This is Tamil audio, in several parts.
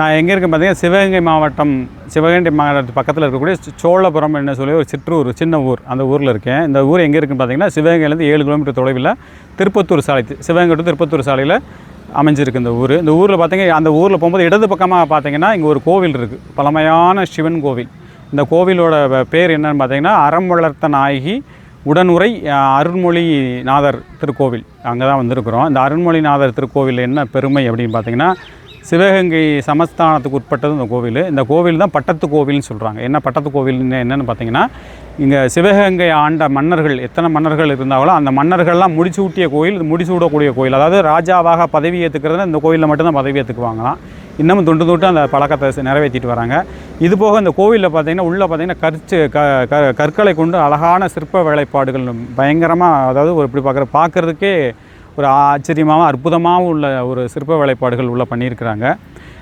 நான் எங்கே இருக்கேன் பார்த்தீங்கன்னா சிவகங்கை மாவட்டம் சிவகங்கை மாவட்டத்து பக்கத்தில் இருக்கக்கூடிய சோழபுரம் என்ன சொல்லி ஒரு சிற்றூர் சின்ன ஊர் அந்த ஊரில் இருக்கேன். இந்த ஊர் எங்கே இருக்குன்னு பார்த்தீங்கன்னா சிவகங்கையிலேருந்து ஏழு கிலோமீட்டர் தொலைவில் திருப்பத்தூர் சாலை சிவகங்கை டு திருப்பத்தூர் சாலையில் அமைஞ்சிருக்கு இந்த ஊர். இந்த ஊரில் பார்த்தீங்கன்னா அந்த ஊரில் போகும்போது இடது பக்கமாக பார்த்தீங்கன்னா இங்கே ஒரு கோவில் இருக்குது பழமையான சிவன் கோவில். இந்த கோவிலோட பேர் என்னன்னு பார்த்தீங்கன்னா அறம் வளர்த்த நாயகி உடனுரை அருண்மொழிநாதர் திருக்கோவில். அங்கே தான் வந்திருக்கிறோம். இந்த அருண்மொழிநாதர் திருக்கோவில் என்ன பெருமை அப்படின்னு பார்த்தீங்கன்னா சிவகங்கை சமஸ்தானத்துக்கு உட்பட்டது இந்த கோவில். இந்த கோவில் தான் பட்டத்து கோவில்னு சொல்கிறாங்க என்ன பட்டத்து கோவில்னு என்னென்னு பார்த்தீங்கன்னா இங்கே சிவகங்கை ஆண்ட மன்னர்கள் எத்தனை மன்னர்கள் இருந்தாங்களோ அந்த மன்னர்கள்லாம் முடிசூட்டிய கோயில் இது விடக்கூடிய கோயில். அதாவது ராஜாவாக பதவி ஏற்றுக்கிறது இந்த கோயிலில் மட்டும்தான் பதவி ஏற்றுக்குவாங்களாம் இன்னமும் தொண்டு தொட்டு அந்த பழக்கத்தை நிறைவேற்றிட்டு வராங்க. இது போக இந்த கோவிலில் பார்த்தீங்கன்னா உள்ளே பார்த்தீங்கன்னா கற்று க க- கற்களை கொண்டு அழகான சிற்ப வேலைப்பாடுகள் பயங்கரமாக அதாவது ஒரு இப்படி பார்க்குற பார்க்குறதுக்கே ஒரு ஆச்சரியமாகவும் அற்புதமாகவும் உள்ள ஒரு சிற்ப வேலைப்பாடுகள் உள்ளே பண்ணியிருக்கிறாங்க.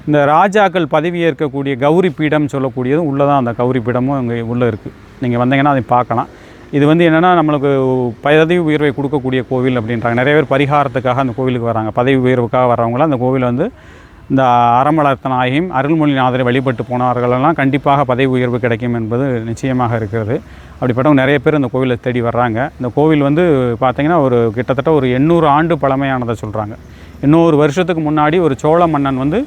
இந்த ராஜாக்கள் பதவி ஏற்கக்கூடிய கௌரி பீடம் சொல்லக்கூடியதும் உள்ளே தான் அந்த கௌரி பீடமும் இங்கே உள்ளே இருக்குது நீங்கள் வந்தீங்கன்னா அதை பார்க்கலாம். இது வந்து என்னென்னா நம்மளுக்கு பதவி உயர்வை கொடுக்கக்கூடிய கோவில் அப்படின்றாங்க. நிறைய பேர் பரிகாரத்துக்காக அந்த கோவிலுக்கு வராங்க. பதவி உயர்வுக்காக வரவங்களாம் அந்த கோவில் வந்து இந்த அறமலர்த்த அருள்மொழிநாதரை வழிபட்டு போனவர்களெல்லாம் கண்டிப்பாக பதவி உயர்வு கிடைக்கும் என்பது நிச்சயமாக இருக்கிறது. அப்படிப்பட்டவங்க நிறைய பேர் இந்த கோவிலை தேடி வர்றாங்க. இந்த கோவில் வந்து பார்த்திங்கன்னா ஒரு கிட்டத்தட்ட ஒரு எண்ணூறு ஆண்டு பழமையானதை சொல்கிறாங்க இன்னொரு வருஷத்துக்கு முன்னாடி ஒரு சோழ மன்னன் வந்து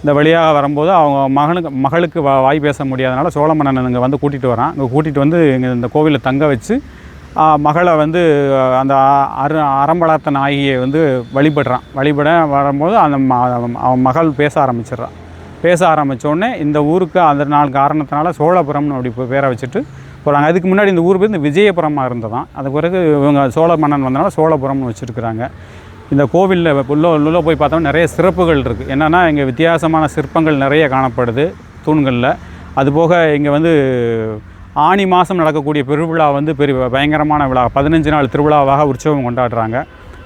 இந்த வழியாக வரும்போது அவங்க மகனுக்கு மகளுக்கு வா- வாய் பேச முடியாதனால சோழ மன்னன் இங்கே வந்து கூட்டிகிட்டு வரான். இங்கே கூட்டிகிட்டு வந்து இங்கே இந்த கோவிலை தங்க வச்சு மகளை வந்து அந்த அரு அறம்பளாத்த நாயகியை வந்து வழிபடுறான். வழிபட வரும்போது அந்த ம- அவன் மகள் பேச ஆரம்பிச்சிடுறான் பேச ஆரம்பித்தோடனே இந்த ஊருக்கு அந்த நாள் காரணத்தினால சோழபுரம்னு அப்படி இப்போ பேரை வச்சுட்டு போகிறாங்க அதுக்கு முன்னாடி இந்த ஊர் பேர் இந்த விஜயபுரமாக இருந்ததான். அது பிறகு இவங்க சோழ மன்னன் வந்தனால சோழபுரம்னு வச்சுருக்குறாங்க. இந்த கோவிலில் உள்ள உள்ளே போய் பார்த்தோம்னா நிறைய சிறப்புகள் இருக்குது என்னென்னா இங்கே வித்தியாசமான சிற்பங்கள் நிறைய காணப்படுது தூண்களில். அதுபோக இங்கே வந்து ஆனி மாதம் நடக்கக்கூடிய பெருவிழா வந்து பெரிய பயங்கரமான விழா. பதினஞ்சு நாள் திருவிழாவாக உற்சவம் கொண்டாடுறாங்க.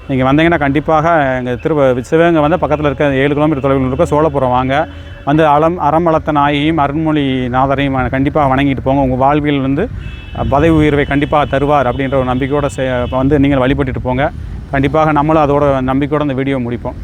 நீங்கள் வந்தீங்கன்னா கண்டிப்பாக எங்கள் திரு சிவகங்கை வந்து பக்கத்தில் இருக்க ஏழு கிலோமீட்டர் தொலைவில் இருக்க சோழபுரம் வாங்க. வந்து அலம் அறமளத்த நாயையும் அருண்மொழி நாதரையும் கண்டிப்பாக வணங்கிட்டு போங்க. உங்கள் வாழ்வியல் வந்து பதவி உயர்வை கண்டிப்பாக தருவார் அப்படின்ற ஒரு நம்பிக்கையோடு வந்து நீங்கள் வழிபட்டுட்டு போங்க. கண்டிப்பாக நம்மளும் அதோட நம்பிக்கையோட அந்த வீடியோ முடிப்போம்.